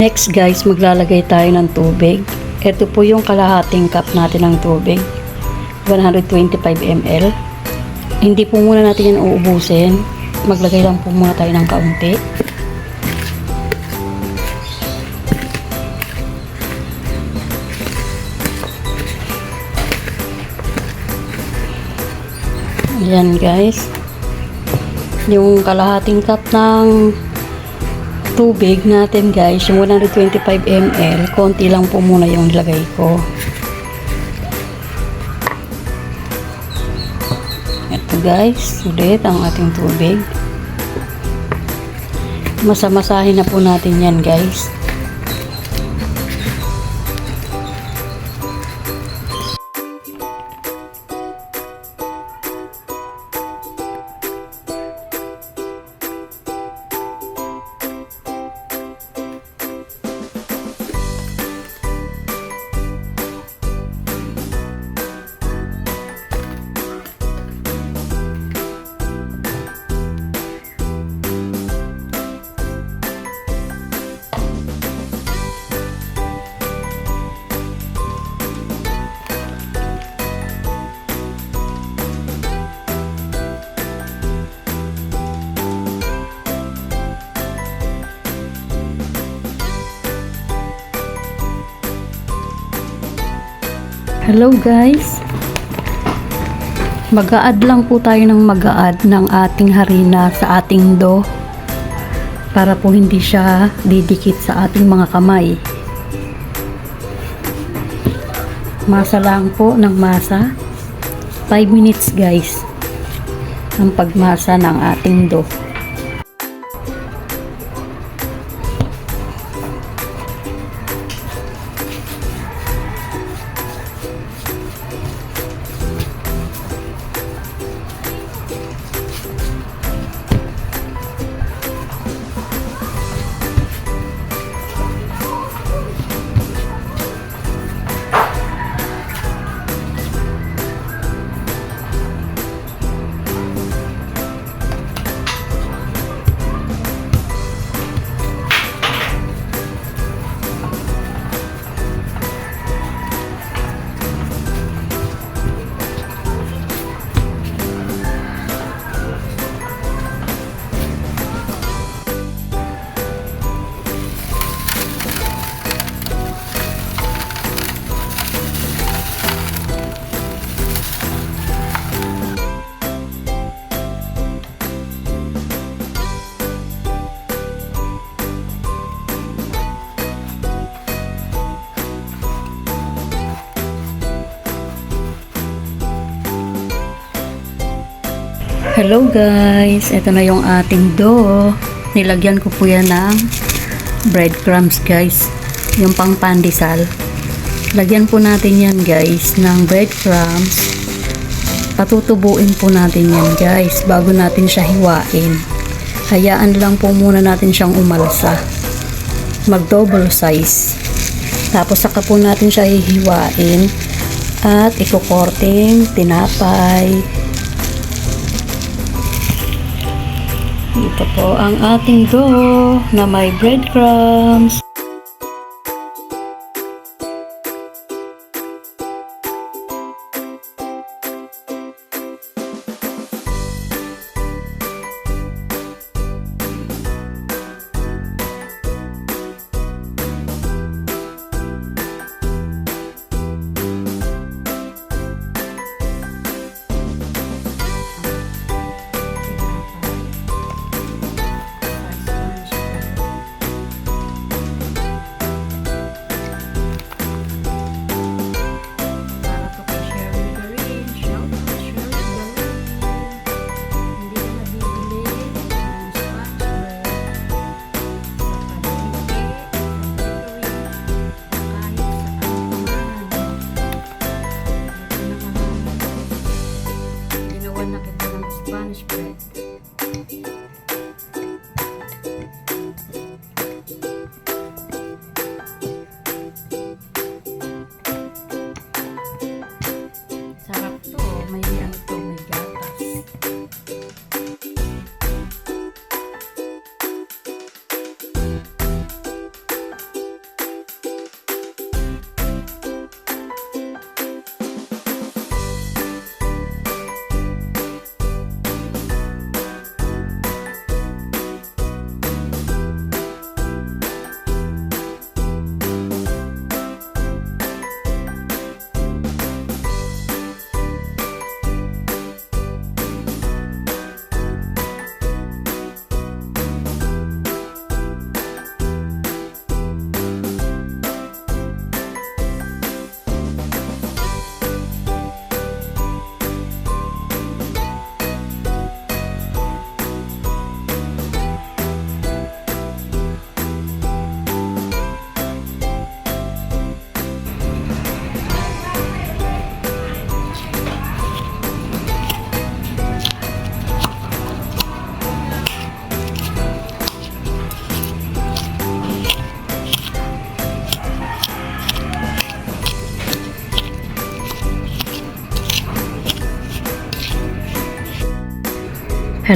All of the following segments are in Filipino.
Next guys, maglalagay tayo ng tubig. Ito po yung kalahating cup natin ng tubig. 125 ml. Hindi po muna natin yan uubusin. Maglagay lang po muna tayo ng kaunti. Ayan guys. Yung kalahating cup ng tubig natin guys, yung 125 ml, konti lang po muna yung ilagay ko. Ito guys, ulit ang ating tubig. Masamasahin na po natin yan guys. Hello guys! Mag-add lang po tayo ng mag-add ng ating harina sa ating dough para po hindi siya didikit sa ating mga kamay. Masa lang po ng masa. 5 minutes guys ang pagmasa ng ating dough. Hello guys, ito na yung ating dough. Nilagyan ko po yan ng breadcrumbs guys. Yung pang pandesal. Lagyan po natin yan guys ng breadcrumbs. Patutubuin po natin yan guys bago natin siya hiwain. Hayaan lang po muna natin siyang umalsa. Mag double size. Tapos saka po natin siya hihiwain at ikukorting tinapay, Ito po ang ating dough na may breadcrumbs.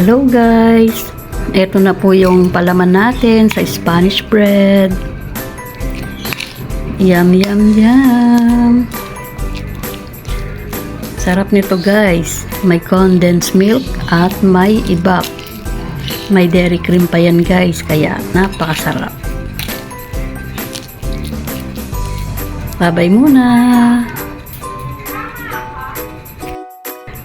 Hello guys! Ito na po yung palaman natin sa Spanish bread. Yum, yum, yum! Sarap nito guys. May condensed milk at may ibap. May dairy cream pa yan guys. Kaya napakasarap. Babay muna!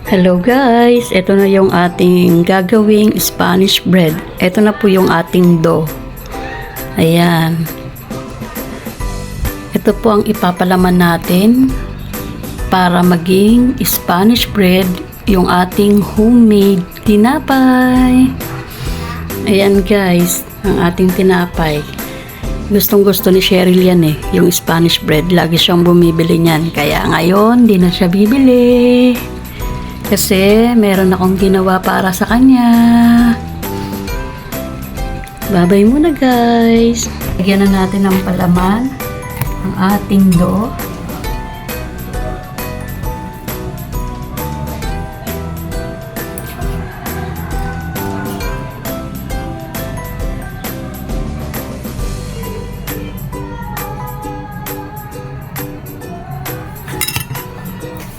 Hello guys! Ito na yung ating gagawing Spanish bread. Ito na po yung ating dough. Ayan. Ito po ang ipapalaman natin para maging Spanish bread yung ating homemade tinapay. Ayan guys, ang ating tinapay. Gustong gusto ni Cheryl yan eh, yung Spanish bread. Lagi siyang bumibili niyan. Kaya ngayon, di na siya bibili. Kasi meron akong ginawa para sa kanya. Babay muna guys. Lagyan na natin ng palaman ang ating dough.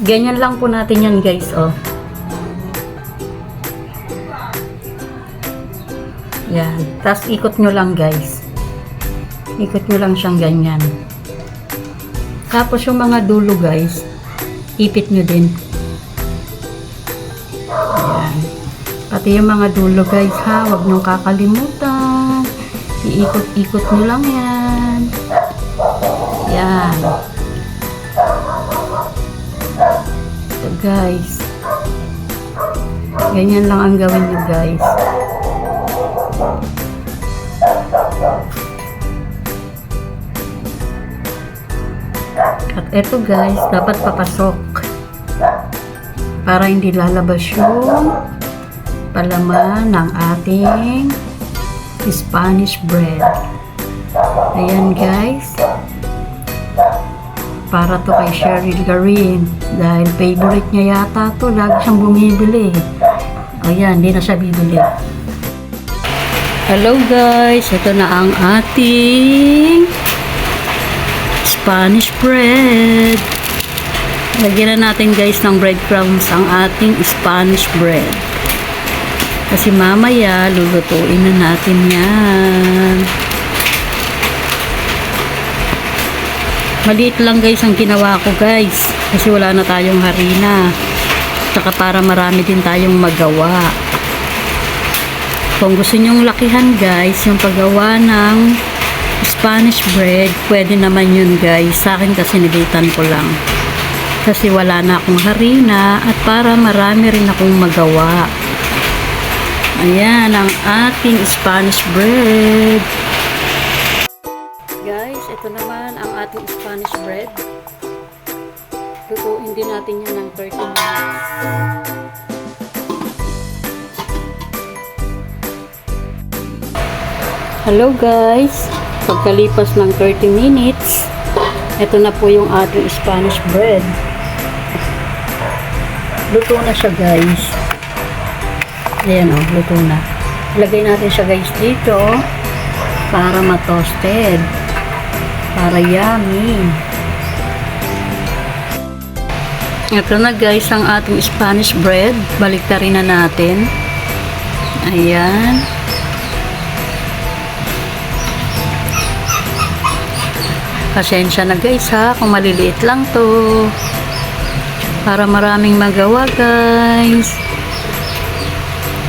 Ganyan lang po natin yan guys, oh. Yan. Tapos ikot nyo lang guys. Ikot nyo lang siyang ganyan. Tapos yung mga dulo guys, ipit nyo din. Yan. Pati yung mga dulo guys ha, huwag nyo kakalimutan. Iikot-ikot nyo lang yan. Yan. Guys. Ganyan lang ang gawin nyo guys. At eto guys, dapat papasok. Para hindi lalabas yung palaman ng ating Spanish bread. Ayan guys. Para to kay Cheryl Garin. Dahil favorite niya yata to. Lagi siyang bumibili. Ayan, hindi na siya bibili. Hello guys, ito na ang ating Spanish bread. Lagyan na natin guys ng breadcrumbs ang ating Spanish bread. Kasi mamaya lulutuin na natin yan. Maliit lang guys ang ginawa ko guys. Kasi wala na tayong harina. Tsaka para marami din tayong magawa. Kung gusto nyong lakihan guys, yung paggawa ng Spanish bread, pwede naman yun guys. Sa akin kasi nilitan ko lang. Kasi wala na akong harina at para marami rin akong magawa. Ayan ang ating Spanish bread. Lutuin din natin yan ng 30 minutes. Hello guys! Pagkalipas ng 30 minutes, ito na po yung ating Spanish bread. Luto na siya guys. Ayan o, oh, luto na. Lagay natin siya guys dito para ma-toasted. Para yummy. Ito na guys ang ating Spanish bread. Baliktarin na natin. Ayan. Pasensya na guys ha, kung maliliit lang to. Para maraming magawa guys.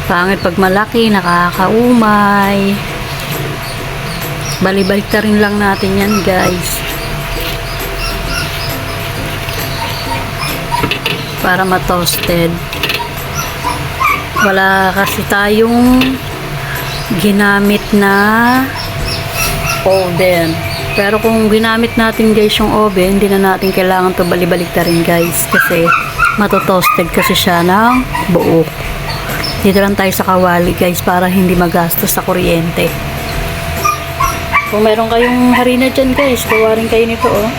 Pangit pag malaki, nakakaumay. Balibalik na rin lang natin yan guys. Para ma-toasted. Wala kasi tayong ginamit na oven. Pero kung ginamit natin guys yung oven, hindi na natin kailangan to balibalik na rin guys. Kasi matotoasted kasi siya ng buo. Dito lang tayo sa kawali guys para hindi magastos sa kuryente. Kung meron kayong harina dyan guys, gawa rin kayo nito oh.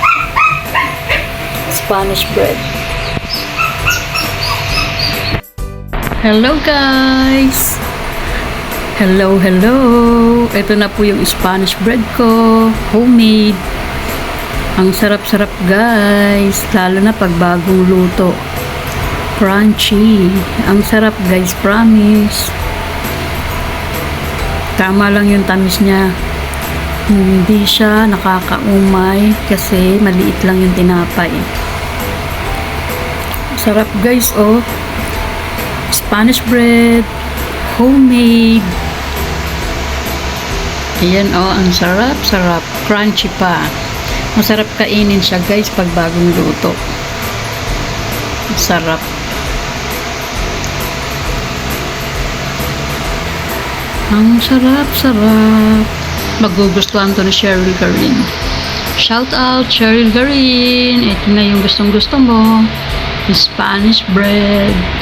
Spanish bread. Hello guys! Hello, hello! Ito na po yung Spanish bread ko. Homemade. Ang sarap-sarap guys. Lalo na pag bagong luto. Crunchy. Ang sarap guys, promise. Tama lang yung tamis niya. Hindi siya nakakaumay kasi maliit lang yung tinapay. Sarap guys, oh. Spanish bread, homemade. Ayan, oh, ang sarap, sarap. Crunchy pa. Masarap kainin siya guys pag bagong luto. Sarap. Ang sarap, sarap. Magugustuhan to ni Cheryl Garin. Shout out, Cheryl Garin. Ito na yung gustong gusto mo. Spanish bread.